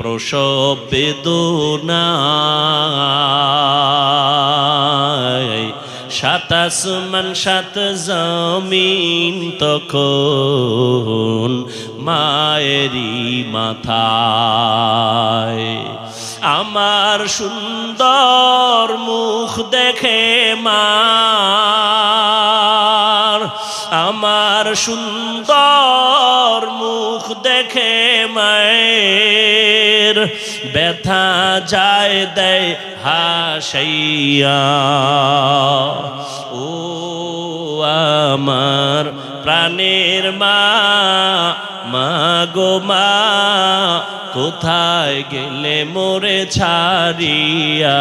প্রসব বেদনায় সাত আসমান সাত জমিন তখন মায়েরই মাথায়। আমার সুন্দর মুখ দেখে মার আমার সুন্দর মুখ দেখে মায়ের ব্যথা যায় দেয় হাসাইয়া। ও আমার প্রাণের মা মা গো মা, কোথায় গেলে মোরে ছাড়িয়া?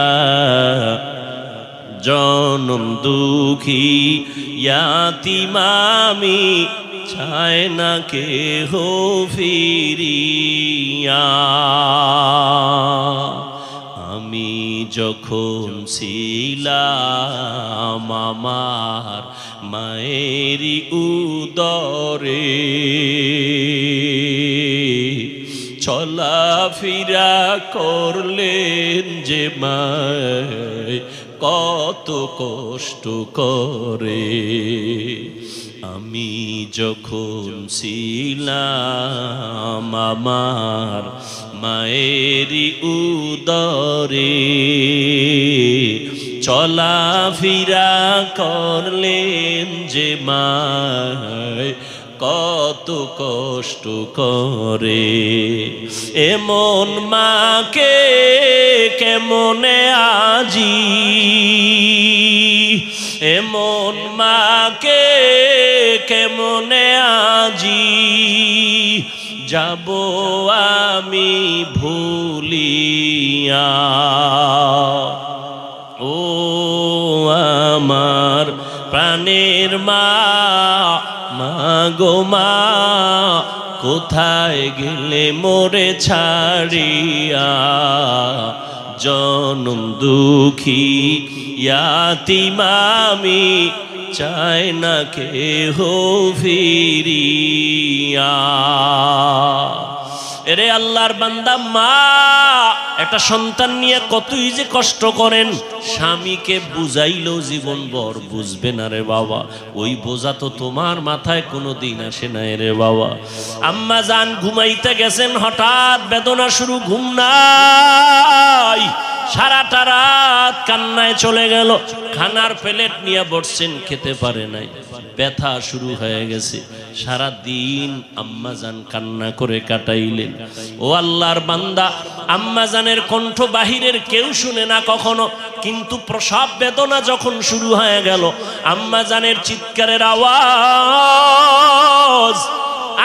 জনম দুঃখী ইয়াতি মামি চায় না কে হো আমি যখন ছিলাম আমার মায়েরই উদরে, চলাফেরা করলেন যে মায় কত কষ্ট করে। আমি যখন ছিলাম আমার মায়েরই উদরে, চলাফেরা করলেন যে মায়, কত কষ্ট করে। এমন মাকে কেমনে আজি। এমন মাকে কেমনে আজি? যাব আমি ভুলিয়া। ও আমার প্রাণের মা মা গো মা, কোথায় গেলে মোরে ছাড়িয়া? জনম দুঃখী ইয়াতি মামি চায় না কে হো ফিরিয়া। এরে আল্লাহর বান্দা মা! একটা সন্তান নিয়ে কতই যে কষ্ট করেন, স্বামীকে বুঝাইলেও জীবন বর বুঝবে না রে বাবা। ওই বোঝা তো তোমার মাথায় কোনো দিন আসে না রে বাবা। আম্মা যান ঘুমাইতে গেছেন, হঠাৎ বেদনা শুরু, ঘুম নাই। সারাটা রাত কান্নায় চলে গেল। খানার প্লেট নিয়ে বসছেন, খেতে পারে নাই। ব্যথা শুরু হয়ে গেছে। সারা দিন আম্মাজান কান্না করে কাটাইলেন। ও আল্লাহর বান্দা, আম্মাজানের কণ্ঠ বাহিরের কেউ শুনে না কখনো, কিন্তু প্রসব বেদনা যখন শুরু হয়ে গেল, আম্মাজানের চিৎকারের আওয়াজ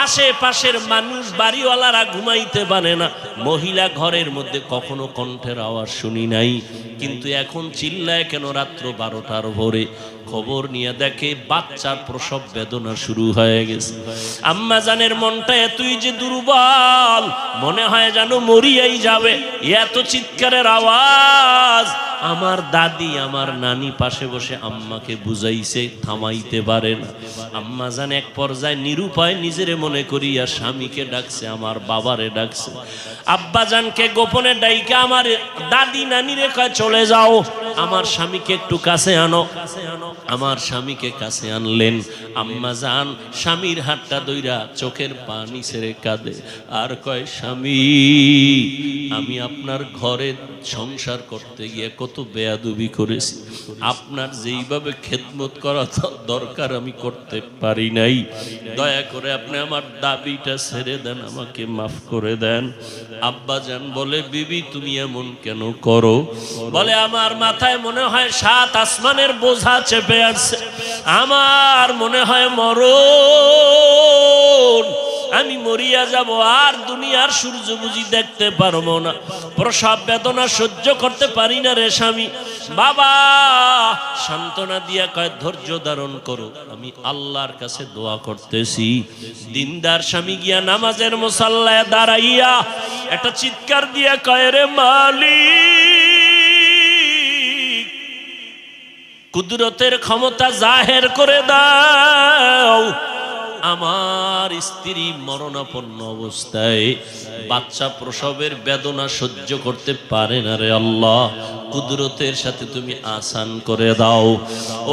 আশেপাশের মানুষ বাড়িওয়ালারা ঘুমাইতে পারে না। মহিলা ঘরের মধ্যে কখনো কণ্ঠের আওয়াজ শুনি নাই। কিন্তু এখন চিল্লায় কেন রাত্র বারোটার ভোরে? খবর নিয়ে দেখে বাচ্চার প্রসব বেদনা শুরু হয়ে গেছে। আম্মা জানের মনটা এতই যে দুর্বল, মনে হয় যেন মরিয়াই যাবে। এত চিৎকারের আওয়াজ আমার দাদি, আমার নানি পাশে বসে আম্মাকে বুঝাইছে, থামাইতে পারে না। আম্মা জান এক পর্যায়ে নিরুপায় নিজেরে মনে করিয়া স্বামীকে ডাকছে, আমার বাবারে ডাকছে। আব্বা জানকে গোপনে ডাইকে আমার দাদি, নানিরে কয়, চলে যাও। আমার স্বামীকে একটু কাছে আনো। আমার স্বামীকে কাছে আনলেন। আম্মা জান স্বামীর হাতটা দইরা চোখের পানি ছেড়ে কাঁদে। আর কয়, স্বামী, আমি আপনার ঘরে সংসার করতে গিয়ে কত বেয়াদুবি করেছি। আপনার যেইভাবে খেদমত করা দরকার আমি করতে পারি নাই। দয়া করে আপনি আমার দাবিটা ছেড়ে দেন, আমাকে মাফ করে দেন। আব্বা যান বলে, বিবি, তুমি এমন কেন করো? বলে, আমার মাথায় মনে হয় সাত আসমানের বোঝা চেপে আসছে আমার মনে হয় মরণ। আমি মরিয়া যাব, আর দুনিয়ার সূর্য বুঝি দেখতে পারব না। প্রসব বেদনা সহ্য করতে পারি না রে স্বামী। বাবা, সান্ত্বনা দিয়া কয়, ধৈর্য ধারণ করো, আমি আল্লাহর কাছে দোয়া করতেছি। দিনদার স্বামী গিয়া নামাজের মুসাল্লায় দাঁড়াইয়া একটা চিৎকার দিয়া কয়, রে মালিক কুদরতের ক্ষমতা জাহের করে দাও। আমার স্ত্রী মরণাপন্ন অবস্থায় বাচ্চা প্রসবের বেদনা সহ্য করতে পারে না রে আল্লাহ। কুদরতের সাথে তুমি আসান করে দাও।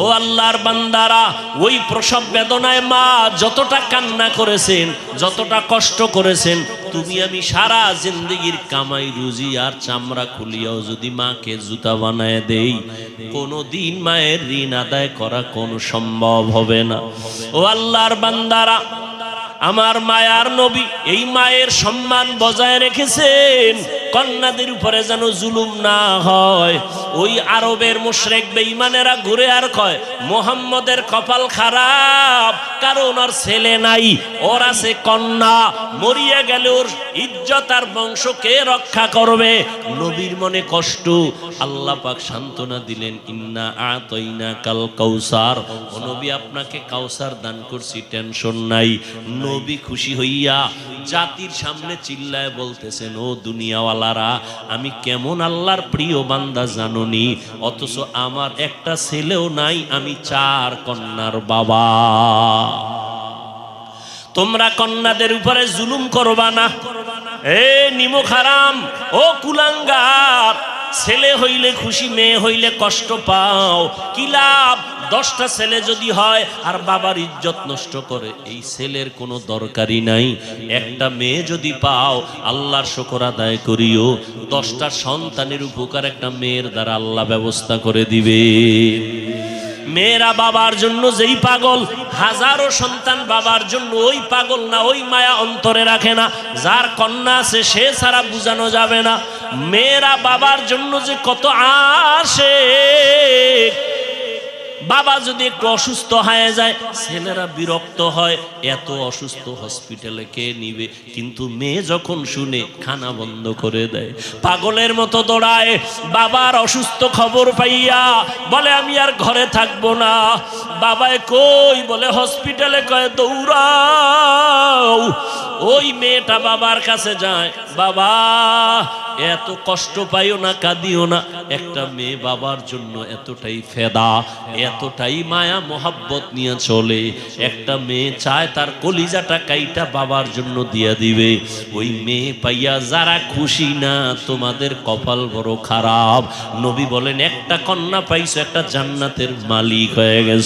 ও আল্লাহর বান্দারা, ওই প্রসব বেদনায় মা যতটা কান্না করেছেন, যতটা কষ্ট করেছেন তুমি আমি সারা জিন্দগির কামাই রুজি আর চামড়া খুলিয়াও যদি মাকে জুতা বানায় দেই কোনো দিন মায়ের ঋণ আদায় করা কোনো সম্ভব হবে না। ও আল্লাহর বান্দারা, আমার মায়ার নবী এই মায়ের সম্মান বজায় রেখেছেন। কন্যাদের উপরে যেন জুলুম না হয়। ওই আরবের মুশরেক বেঈমানেরা ঘুরে আর কয়, মোহাম্মদের কপাল খারাপ, কারণ ওর ছেলে নাই, ওর আছে কন্যা, মরিয়া গেলে ওর ইজ্জত আর বংশকে রক্ষা করবে? নবীর মনে কষ্ট। আল্লাহ পাক সান্ত্বনা দিলেন, ইন্না আতইনা কাল কাউসার নবী, আপনাকে কাউসার দান করছি, টেনশন নাই। নবী খুশি হইয়া জাতির সামনে চিল্লায় বলতেছেন, ও দুনিয়াওয়ালারা, আমি কেমন আল্লাহর প্রিয় বান্দা জাননি, অথচ আমার একটা ছেলেও নাই, আমি চার কন্যার বাবা। তোমরা কন্যাদের উপরে জুলুম করবা না। এ নিমুখ হারাম, ও কুলাঙ্গার ছেলে হইলে খুশি, মেয়ে হইলে কষ্ট পাও। কি লাভ? দশটা ছেলে যদি হয়, আর বাবার ইজ্জত নষ্ট করে, এই ছেলের কোনো দরকারই নাই। একটা মেয়ে যদি পাও, আল্লাহর শকর আদায় করিও। দশটা সন্তানের উপকার একটা মেয়ের দ্বারা আল্লাহ ব্যবস্থা করে দিবে। মেয়েরা বাবার জন্য যেই পাগল, হাজারো সন্তান বাবার জন্য ওই পাগল না, ওই মায়া অন্তরে রাখে না। যার কন্যা আছে, সে ছাড়া বুঝানো যাবে না। মেয়েরা বাবার জন্য যে কত আসে বাবা যদি একটু অসুস্থ হয়ে যায়, ছেলেরা বিরক্ত হয়, এত অসুস্থ হসপিটালে কে নিবে? কিন্তু মেয়ে যখন শুনে, খানা বন্ধ করে দেয়। পাগলের মতো দৌড়ায়, বাবার অসুস্থ খবর পাইয়া বলে, আমি আর ঘরে থাকব না। বাবায় কই বলে, হসপিটালে কয় দৌড়াও। ওই মেয়েটা বাবার কাছে যায়, বাবা, এত কষ্ট পাইও না, কাঁদিও না। একটা মেয়ে বাবার জন্য এতটাই ফেদা, এতটাই মায়া, মোহাব্বত নিয়ে চলে। একটা মেয়ে চায় তার কলিজাটা কাইটা বাবার জন্য দিয়া দিবে। ওই মেয়ে পাইয়া যারা খুশি না, তোমাদের কপাল বড় খারাপ। নবী বলেন, একটা কন্যা পাইছো, একটা জান্নাতের মালিক হয়ে গেছে।